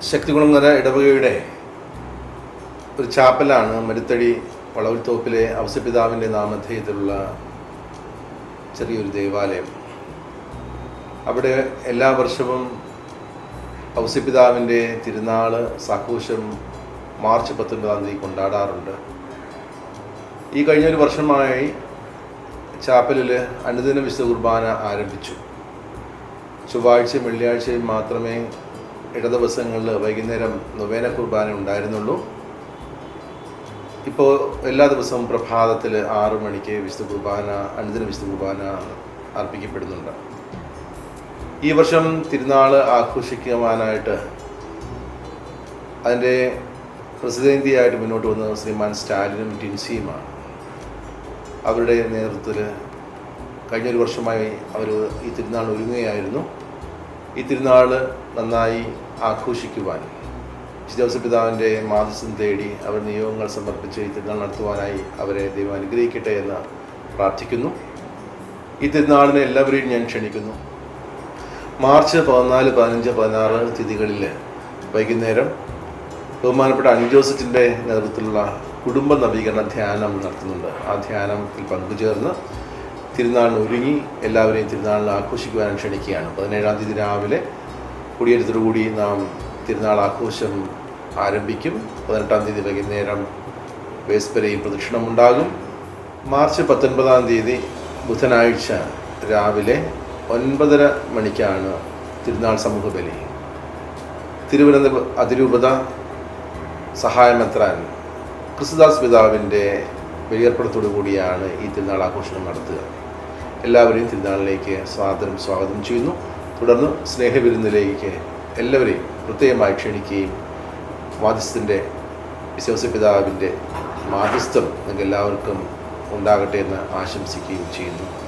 ശക്തികുളങ്ങര ഇടവകയുടെ ഒരു ചാപ്പലാണ് മരുത്തടി വളവിൽത്തോപ്പിലെ അവസപിതാവിന്റെ നാമധേയത്തിലുള്ള ചെറിയൊരു ദേവാലയം. അവിടെ എല്ലാ വർഷവും ഔസപിതാവിന്റെ തിരുനാൾ സാഘോഷം മാർച്ച് പത്തൊൻപതാം തീയതി കൊണ്ടാടാറുണ്ട്. ഈ കഴിഞ്ഞ ഒരു വർഷമായി ചാപ്പലിൽ അനുദിന വിശുദ്ധ കുർബാന ആരംഭിച്ചു. ചൊവ്വാഴ്ചയും വെള്ളിയാഴ്ചയും മാത്രമേ ഇട ദിവസങ്ങളിൽ വൈകുന്നേരം നൊവേന കുർബാന ഉണ്ടായിരുന്നുള്ളൂ. ഇപ്പോൾ എല്ലാ ദിവസവും പ്രഭാതത്തിൽ ആറു മണിക്ക് വിശുദ്ധ കുർബാന അനുദിന വിശുദ്ധ കുർബാന അർപ്പിക്കപ്പെടുന്നുണ്ട്. ഈ വർഷം തിരുനാൾ ആഘോഷിക്കുവാനായിട്ട് അതിന്റെ പ്രസിദ്ധിയായിട്ട് മുന്നോട്ട് വന്നത് ശ്രീമാൻ സ്റ്റാലിനും ടിൻസിയുമാണ് അവരുടെ നേതൃത്വത്തിൽ കഴിഞ്ഞൊരു വർഷമായി അവർ ഈ തിരുനാൾ ഒരുങ്ങുകയായിരുന്നു. ഈ തിരുനാൾ നന്നായി ആഘോഷിക്കുവാൻ ജോസഫ് പിതാവിന്റെ മാതൃസം തേടി അവർ നിയോഗങ്ങൾ സമർപ്പിച്ച് ഈ തിരുനാൾ നടത്തുവാനായി അവരെ ദൈവം അനുഗ്രഹിക്കട്ടെ എന്ന് പ്രാർത്ഥിക്കുന്നു. ഈ തിരുനാളിനെ എല്ലാവരെയും ഞാൻ ക്ഷണിക്കുന്നു. മാർച്ച് പതിനാല് പതിനഞ്ച് പതിനാറ് തീയതികളിൽ വൈകുന്നേരം ബഹുമാനപ്പെട്ട അഞ്ജോസഫിന്റെ നേതൃത്വത്തിലുള്ള കുടുംബ നവീകരണ ധ്യാനം നടത്തുന്നുണ്ട്. ആ ധ്യാനത്തിൽ പങ്കുചേർന്ന് തിരുനാളിന് ഒരുങ്ങി എല്ലാവരെയും തിരുനാളിൽ ആഘോഷിക്കുവാൻ ക്ഷണിക്കുകയാണ്. പതിനേഴാം തീയതി രാവിലെ കുടിയേറ്റത്തോടുകൂടി നാം തിരുനാൾ ആഘോഷം ആരംഭിക്കും. പതിനെട്ടാം തീയതി വൈകുന്നേരം വേസ്പരയും പ്രദക്ഷിണമുണ്ടാകും. മാർച്ച് പത്തൊൻപതാം തീയതി ബുധനാഴ്ച രാവിലെ ഒൻപതര മണിക്കാണ് തിരുനാൾ സമൂഹ ബലി. തിരുവനന്തപുരം അതിരൂപത സഹായമെത്രാൻ ക്രിസ്തുദാസ് പിതാവിന്റെ ബലിയർപ്പണത്തോടു കൂടിയാണ് ഈ തിരുനാൾ ആഘോഷം നടത്തുക. എല്ലാവരെയും തിരുനാളിലേക്ക് സ്വാഗതം സ്വാഗതം ചെയ്യുന്നു. തുടർന്ന് സ്നേഹവിരുന്നിലേക്ക് എല്ലാവരെയും പ്രത്യേകമായി ക്ഷണിക്കുകയും മാധ്യസ്ഥന്റെ വിശ്വാസപിതാവിന്റെ മാധ്യസ്ഥം നിങ്ങൾക്ക് എല്ലാവർക്കും ഉണ്ടാകട്ടെ എന്ന് ആശംസിക്കുകയും ചെയ്യുന്നു.